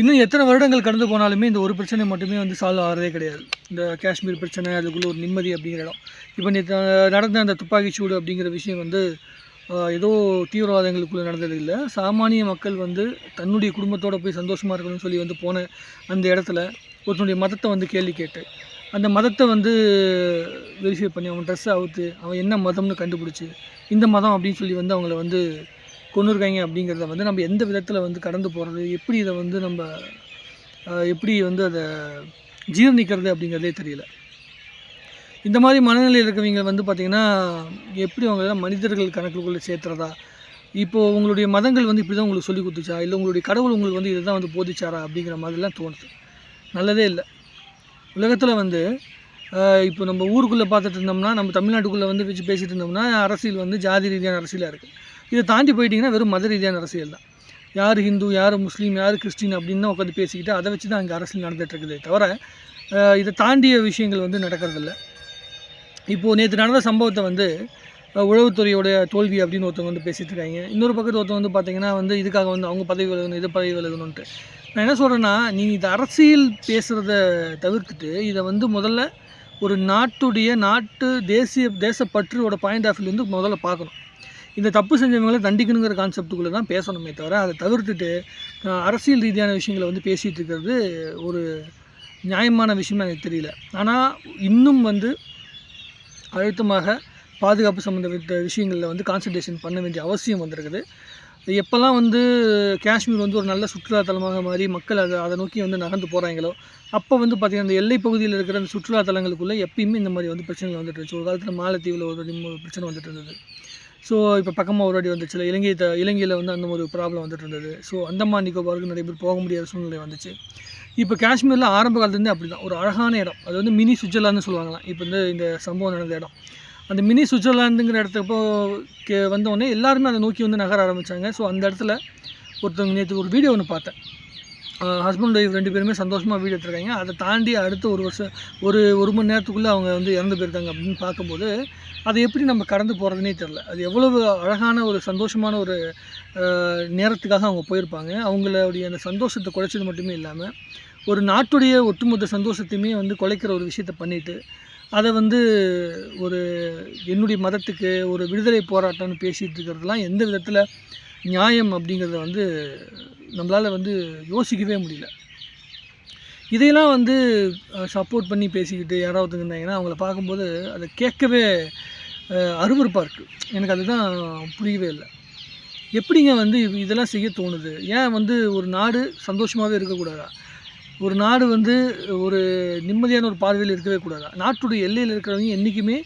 இன்னும் எத்தனை வருடங்கள் கடந்து போனாலுமே இந்த ஒரு பிரச்சனை மட்டுமே வந்து சால்வ் ஆகிறதே கிடையாது. இந்த காஷ்மீர் பிரச்சனை அதுக்குள்ளே ஒரு நிம்மதி அப்படிங்கிற இடம். இப்போ நேற்று நடந்த அந்த துப்பாக்கி சூடு அப்படிங்கிற விஷயம் வந்து ஏதோ தீவிரவாதங்களுக்குள்ளே நடந்தது இல்லை. சாமானிய மக்கள் வந்து தன்னுடைய குடும்பத்தோடு போய் சந்தோஷமாக இருக்கணும்னு சொல்லி வந்து போன அந்த இடத்துல ஒருத்தனுடைய மதத்தை வந்து கேள்வி கேட்டு அந்த மதத்தை வந்து வெரிஃபை பண்ணி அவன் ட்ரெஸ்ஸை அவுத்து அவன் என்ன மதம்னு கண்டுபிடிச்சி இந்த மதம் அப்படின்னு சொல்லி வந்து அவங்கள வந்து கொண்டு இருக்காங்க அப்படிங்கிறத வந்து நம்ம எந்த விதத்தில் வந்து கடந்து போகிறது எப்படி இதை வந்து நம்ம எப்படி வந்து அதை ஜீரணிக்கிறது அப்படிங்கிறதே தெரியல. இந்த மாதிரி மனநிலையில் இருக்கவங்க வந்து பார்த்திங்கன்னா எப்படி அவங்கள மனிதர்கள் கணக்குக்குள்ளே சேர்த்துறதா? இப்போது உங்களுடைய மதங்கள் வந்து இப்படி தான் உங்களுக்கு சொல்லி கொடுத்துச்சா? இல்லை உங்களுடைய கடவுள் உங்களுக்கு வந்து இதை தான் வந்து போதிச்சாரா? அப்படிங்கிற மாதிரிலாம் தோணுது. நல்லதே இல்லை. உலகத்தில் வந்து இப்போ நம்ம ஊருக்குள்ளே பார்த்துட்டு இருந்தோம்னா நம்ம தமிழ்நாட்டுக்குள்ளே வந்து வச்சு பேசிகிட்டு இருந்தோம்னா அரசியல் வந்து ஜாதி ரீதியான அரசியலாக இருக்குது இதை தாண்டி போயிட்டிங்கன்னா வெறும் மத ரீதியான அரசியல் தான். யார் ஹிந்து யார் முஸ்லீம் யார் கிறிஸ்டின் அப்படின்னு தான் உட்காந்து பேசிக்கிட்டு அதை வச்சு தான் அங்கே அரசியல் நடந்துகிட்ருக்குதே தவிர இதை தாண்டிய விஷயங்கள் வந்து நடக்கிறதில்ல. இப்போது நேற்று நடந்த சம்பவத்தை வந்து அஹ், உளவுத்துறையோட தோல்வி அப்படின்னு ஒருத்தவங்க வந்து பேசிகிட்டு இருக்காங்க இன்னொரு பக்கத்து ஒருத்தவங்க வந்து பார்த்தீங்கன்னா வந்து இதுக்காக வந்து அவங்க பதவி விலகணும் இது பதவி விலகணுன்ட்டு. நான் என்ன சொல்கிறேன்னா நீ இது அரசியல் பேசுகிறத தவிர்த்துட்டு இதை வந்து முதல்ல ஒரு நாட்டுடைய நாட்டு தேசிய தேசப்பற்றியோட பாயிண்ட் ஆஃப் வியூ வந்து முதல்ல பார்க்கணும். இந்த தப்பு செஞ்சவங்களை தண்டிக்கணுங்கிற கான்செப்டுக்குள்ளே தான் பேசணுமே தவிர அதை தவிர்த்துட்டு அரசியல் ரீதியான விஷயங்களை வந்து பேசிகிட்டு இருக்கிறது ஒரு நியாயமான விஷயம் எனக்கு தெரியல. ஆனால் இன்னும் வந்து அழுத்தமாக பாதுகாப்பு சம்மந்தப்பட்ட விஷயங்களில் வந்து கான்சன்ட்ரேஷன் பண்ண வேண்டிய அவசியம் வந்திருக்குது. எப்போல்லாம் வந்து காஷ்மீர் வந்து ஒரு நல்ல சுற்றுலாத்தலமாக மாறி மக்கள் அதை அதை நோக்கி வந்து நகர்ந்து போகிறாங்களோ அப்போ வந்து பார்த்திங்கன்னா அந்த எல்லை பகுதியில் இருக்கிற அந்த சுற்றுலாத்தலங்களுக்குள்ளே எப்பயுமே இந்த மாதிரி வந்து பிரச்சனைகள் வந்துட்டு இருந்துச்சு. ஒரு காலத்தில் மாலத்தீவில் ஒரு பிரச்சனை வந்துட்டு இருந்தது. ஸோ இப்போ பக்கமாக ஒரு வாட்டி வந்துச்சு இலங்கை த இலங்கையில் வந்து அந்த ஒரு ப்ராப்ளம் வந்துட்டு இருந்தது ஸோ அந்தமான் நிக்கோபாருக்கு நிறைய பேர் போக முடியாத சூழ்நிலை வந்துச்சு. இப்போ காஷ்மீரில் ஆரம்ப காலத்துலேருந்தே அப்படி தான் ஒரு அழகான இடம். அது வந்து மினி சுவிட்சர்லாந்து சொல்லுவாங்களாம். இப்போ வந்து இந்த சம்பவம் நடந்த இடம். அந்த மினி சுவிட்சர்லாந்துங்கிற இடத்துக்கு கே வந்தோடனே எல்லாருமே அதை நோக்கி வந்து நகர ஆரம்பித்தாங்க ஸோ அந்த இடத்துல ஒருத்தவங்க நேற்று ஒரு வீடியோ ஒன்று பார்த்தேன். ஹஸ்பண்ட் ஒய்ஃப் ரெண்டு பேருமே சந்தோஷமாக வீடு எடுத்துருக்காங்க. அதை தாண்டி அடுத்த ஒரு வருஷம் ஒரு ஒரு மணி நேரத்துக்குள்ளே அவங்க வந்து இறந்து போயிருக்காங்க அப்படின்னு பார்க்கும்போது அதை எப்படி நம்ம கடந்து போகிறதுனே தெரில அது எவ்வளவு அழகான ஒரு சந்தோஷமான ஒரு நேரத்துக்காக அவங்க போயிருப்பாங்க. அவங்களுடைய அந்த சந்தோஷத்தை குறைச்சது மட்டுமே இல்லாமல் ஒரு நாட்டுடைய ஒட்டுமொத்த சந்தோஷத்தையுமே வந்து குலைக்கிற ஒரு விஷயத்த பண்ணிவிட்டு அதை வந்து ஒரு என்னுடைய மதத்துக்கு ஒரு விடுதலை போராட்டம்னு பேசிகிட்டு இருக்கிறதுலாம் எந்த விதத்தில் நியாயம் அப்படிங்கிறத வந்து நம்மளால் வந்து யோசிக்கவே முடியல. இதையெல்லாம் வந்து சப்போர்ட் பண்ணி பேசிக்கிட்டு யாராவது இருந்தாங்கன்னா அவங்கள பார்க்கும்போது அதை கேட்கவே அருவறுப்பாக இருக்குது எனக்கு அதுதான் புரியவே இல்லை. எப்படிங்க வந்து இதெல்லாம் செய்ய தோணுது? ஏன் வந்து ஒரு நாடு சந்தோஷமாகவே இருக்கக்கூடாதா ஒரு நாடு வந்து ஒரு நிம்மதியான ஒரு பார்வையில் இருக்கவே கூடாதா? நாட்டுடைய எல்லையில் இருக்கிறவங்க என்றைக்குமே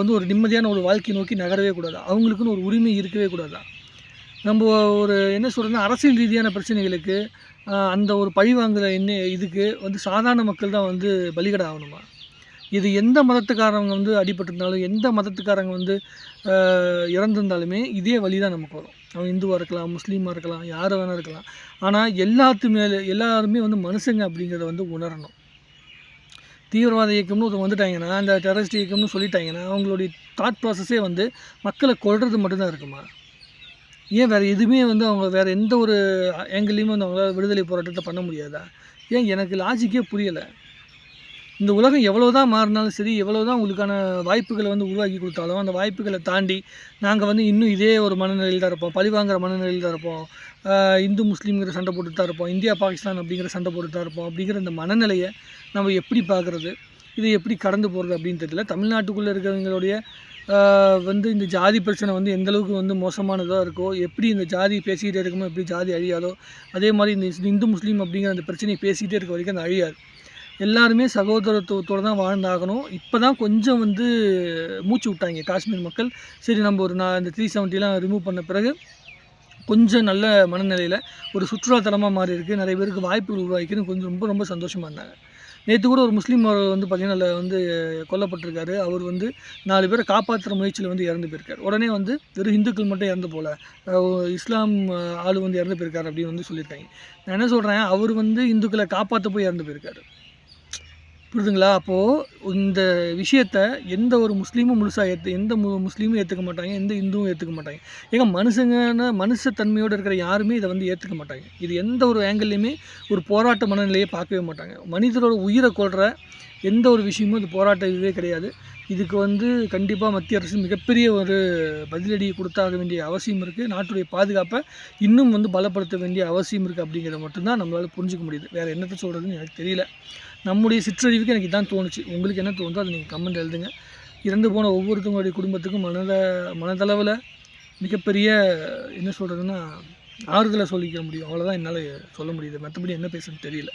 வந்து ஒரு நிம்மதியான ஒரு வாழ்க்கையை நோக்கி நகரவே கூடாதா? அவங்களுக்குன்னு ஒரு உரிமை இருக்கவே கூடாதா? நம்ம ஒரு என்ன சொல்கிறதுனா அரசியல் ரீதியான பிரச்சனைகளுக்கு அந்த ஒரு பழி வாங்குகிற என்ன இதுக்கு வந்து சாதாரண மக்கள் தான் வந்து பலிகடை ஆகணுமா? இது எந்த மதத்துக்காரங்க வந்து அடிபட்டிருந்தாலும் எந்த மதத்துக்காரங்க வந்து இறந்திருந்தாலுமே இதே வழி தான் நமக்கு வரும் அவன் இந்துவாக இருக்கலாம் முஸ்லீமாக இருக்கலாம் யார் வேணால் இருக்கலாம். ஆனால் எல்லாத்து மேலே எல்லாருமே வந்து மனுஷங்க அப்படிங்கிறத வந்து உணரணும். தீவிரவாத இயக்கம்னு ஒருத்தர் வந்துட்டாங்கன்னா அந்த டெரரிஸ்ட் இயக்கம்னு சொல்லிட்டாங்கன்னா அவங்களுடைய தாட் ப்ராசஸே வந்து மக்களை கொல்றது மட்டும்தான் இருக்குமா? ஏன் வேறு எதுவுமே வந்து அவங்க வேறு எந்த ஒரு ஆங்கிள்லையுமே வந்து அவங்களால விடுதலை போராட்டத்தை பண்ண முடியாதா? ஏன் எனக்கு லாஜிக்கே புரியலை. இந்த உலகம் எவ்வளோ தான் மாறினாலும் சரி எவ்வளோ தான் உங்களுக்கான வாய்ப்புகளை வந்து உருவாக்கி கொடுத்தாலும் அந்த வாய்ப்புகளை தாண்டி நாங்கள் வந்து இன்னும் இதே ஒரு மனநிலையில் தான் இருப்போம். பழிவாங்கிற மனநிலையில் தான் இருப்போம். இந்து முஸ்லீம்ங்கிற சண்டை போட்டு தான் இருப்போம். இந்தியா பாகிஸ்தான் அப்படிங்கிற சண்டை போட்டு தான் இருப்போம். அப்படிங்கிற இந்த மனநிலையை நம்ம எப்படி பார்க்குறது? இதை எப்படி கடந்து போகிறது அப்படின்னு தெரியல. தமிழ்நாட்டுக்குள்ளே இருக்கிறவங்களுடைய வந்து இந்த ஜாதி பிரச்சனை வந்து எந்தளவுக்கு வந்து மோசமானதாக இருக்கோ எப்படி இந்த ஜாதி பேசிக்கிட்டே இருக்குமோ எப்படி ஜாதி அழியாதோ அதே மாதிரி இந்த இந்து முஸ்லீம் அப்படிங்கிற அந்த பிரச்சனையை பேசிக்கிட்டே இருக்க வரைக்கும் அது அழியாது. எல்லாருமே சகோதரத்துவத்தோடு தான் வாழ்ந்தாகணும். இப்போ தான் கொஞ்சம் வந்து மூச்சு விட்டாங்க காஷ்மீர் மக்கள். சரி நம்ம ஒரு நான் இந்த த்ரீ செவன்ட்டிலாம் ரிமூவ் பண்ண பிறகு கொஞ்சம் நல்ல மனநிலையில் ஒரு சுற்றுலாத்தலமாக மாறி இருக்குது நிறைய பேருக்கு வாய்ப்புகள் உருவாக்கின்னு கொஞ்சம் ரொம்ப ரொம்ப சந்தோஷமாக இருந்தாங்க. நேற்று கூட ஒரு முஸ்லீம் அவர் வந்து பார்த்திங்கன்னா அதில் வந்து கொல்லப்பட்டிருக்காரு. அவர் வந்து நாலு பேரை காப்பாற்றுற முயற்சியில் வந்து இறந்து போயிருக்கார். உடனே வந்து வெறும் இந்துக்கள் மட்டும் இறந்து போல இஸ்லாம் ஆள் வந்து இறந்து போயிருக்காரு அப்படின்னு வந்து சொல்லியிருக்காங்க. நான் என்ன சொல்கிறேன் அவர் வந்து இந்துக்களை காப்பாற்ற போய் இறந்து போயிருக்காரு. புரியுதுங்களா? அப்போது இந்த விஷயத்த எந்த ஒரு முஸ்லீமும் முழுசாக ஏற்று எந்த மு முஸ்லீமும் ஏற்றுக்க மாட்டாங்க எந்த இந்துவும் ஏற்றுக்க மாட்டாங்க. ஏங்க மனுஷங்கன்னு மனுஷத்தன்மையோடு இருக்கிற யாருமே இதை வந்து ஏற்றுக்க மாட்டாங்க. இது எந்த ஒரு ஆங்கிள்லையுமே ஒரு போராட்ட மனநிலையை பார்க்கவே மாட்டாங்க. மனிதரோட உயிரை கொள்கிற எந்த ஒரு விஷயமும் இது போராட்ட இதுவே கிடையாது. இதுக்கு வந்து கண்டிப்பாக மத்திய அரசு மிகப்பெரிய ஒரு பதிலடி கொடுத்தாக வேண்டிய அவசியம் இருக்குது நாட்டுடைய பாதுகாப்பை இன்னும் வந்து பலப்படுத்த வேண்டிய அவசியம் இருக்குது அப்படிங்கிறத மட்டும்தான் நம்மளால் புரிஞ்சுக்க முடியுது. வேறு என்னத்தை சொல்கிறதுன்னு எனக்கு தெரியல. நம்முடைய சிற்றறிவுக்கு எனக்கு இதான் தோணுச்சு. உங்களுக்கு என்ன தோணுதோ அதை நீங்கள் கமெண்ட் எழுதுங்க. இறந்து போன ஒவ்வொருத்தவங்களுடைய குடும்பத்துக்கும் மனத மனதளவில் மிகப்பெரிய என்ன சொல்கிறதுன்னா ஆறுதலை சொல்லிக்க முடியும். அவ்வளோதான் என்னால் சொல்ல முடியுது. மற்றபடி என்ன பேசுன்னு தெரியல.